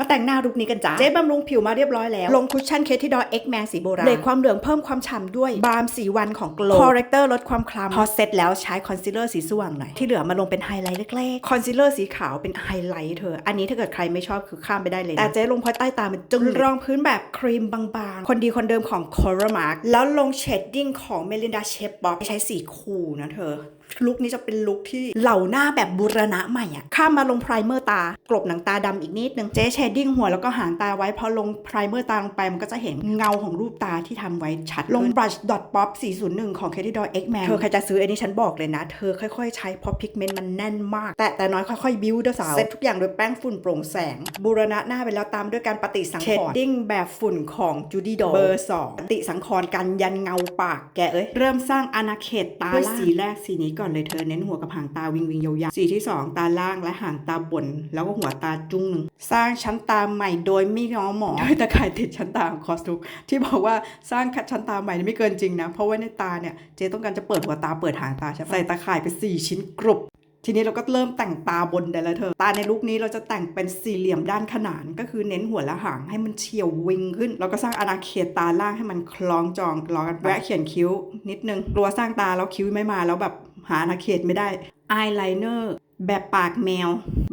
มาแต่งหน้าลุคนี้กันจ้าเจ๊บำรุงผิวมาเรียบร้อยแล้ว ลงคุชชั่นเคสที่ดอเอ็กแมนสีโบราณเลยความเหลืองเพิ่มความฉ่ำด้วยบาล์มสีวันของโกลคอเรคเตอร์ลดความคล้ำพอเสร็จแล้วใช้คอนซีลเลอร์สีสว่างหน่อย ที่เหลือมาลงเป็นไฮไลท์เล็กๆ คอนซีลเลอร์สีขาวเป็นไฮไลท์เธอ อันนี้ถ้าเกิดใครไม่ชอบคือข้ามไปได้เลยนะแต่เจ๊ลงเพราะใต้ตามันจึงรองพื้นแบบครีมบางๆ คนดีคนเดิมของ c o r a m a r k แล้วลงเชดดิ้งของเมลินดาเชฟบ็อกใช้สีคูลนะเธอ ลุคนี้จะเป็นลุคที่เหล่าหน้าแบบบูรณะใหม่อะข้ามมาลงไพรเมอร์ตา กลบหนังตาดำอีกนิดนึงเจ๊เชดดิ้งหัวแล้วก็หางตาไว้พอลงไพรเมอร์ตาลงไปมันก็จะเห็นเงาของรูปตาที่ทำไว้ชัดลงบรัชดอทป๊อป401 ของ k a t i d o X Man เธอใครจะซื้ออันนี้ฉันบอกเลยนะ เธอค่อยๆ ใช้เพราะพิกเมนต์มันแน่นมาก แต่แต่น้อยค่อยๆ บิวเด้อสาวเซ็ตทุกอย่างโดยแป้งฝุ่นโปร่งแสง บูรณะหน้าไปแล้วตามด้วยการปฏิสังขรณ์เชดดิ้งแบบฝุ่นของจูดี้ดอเบอร์2ปฏิสังขรณ์กันยันเงาปากแกเอ้ยเริ่มสร้างอาณาเขตตาด้วยสีแรกสีนี้ก่อนเลยเธอเน้นหัวกับหางตาวิงวิงยาวๆสีที่ 2 ตาล่างและหางตาบน แล้วก็หัวตาจุ้งหนึ่งสร้างชั้นตาใหม่โดยไม่ง้อหมอด้วยตะข่ายติดชั้นตาของคอสตุกที่บอกว่าสร้างชั้นตาใหม่นี่ไม่เกินจริงนะเพราะว่าในตาเนี่ยเจ๊ต้องการจะเปิดหัวตาเปิดหางตาใช่ใส่ตาข่ายไป4ชิ้นกรุบ ทีนี้เราก็เริ่มแต่งตาบนได้แล้วเธอ ตาในลุคนี้เราจะแต่งเป็นสี่เหลี่ยมด้านขนานก็คือเน้นหัวและหางให้มันเฉียววิงขึ้น แล้วก็สร้างอาณาเขตตาล่างให้มันคล้องจองล้อกันแวะเขียนคิ้ว นิดนึงกลัวสร้างตาแล้วคิ้วไม่มาแล้วแบบหาอาณาเขตไม่ได้อายไลเนอร์แบบปากแมว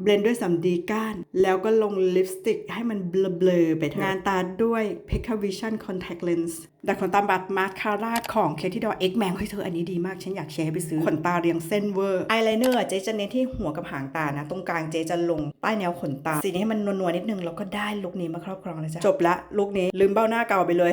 บลนด้วยสำลีก้าน แล้วก็ลงลิปสติกให้มันเบลอๆไปเถอะงานตาด้วย p i c a Vision Contact Lens ดัดขนตาบัดมาสคาร่าของเคที่ดอเอ็กแมงเฮ้ยเธออันนี้ดีมาก ฉันอยากแชร์ไปซื้อขนตาเรียงเส้นเวอร์อายไลเนอร์เจ๊จะเน้นที่หัวกับหางตานะ ตรงกลางเจ๊จะลงใต้แนวขนตา สีนี้ให้มันนวลๆนิดนึง แล้วก็ได้ลุคนี้มาครอบครองเลยจ้ะจบละลุคนี้ลืมเบ้าหน้าเก่าไปเลย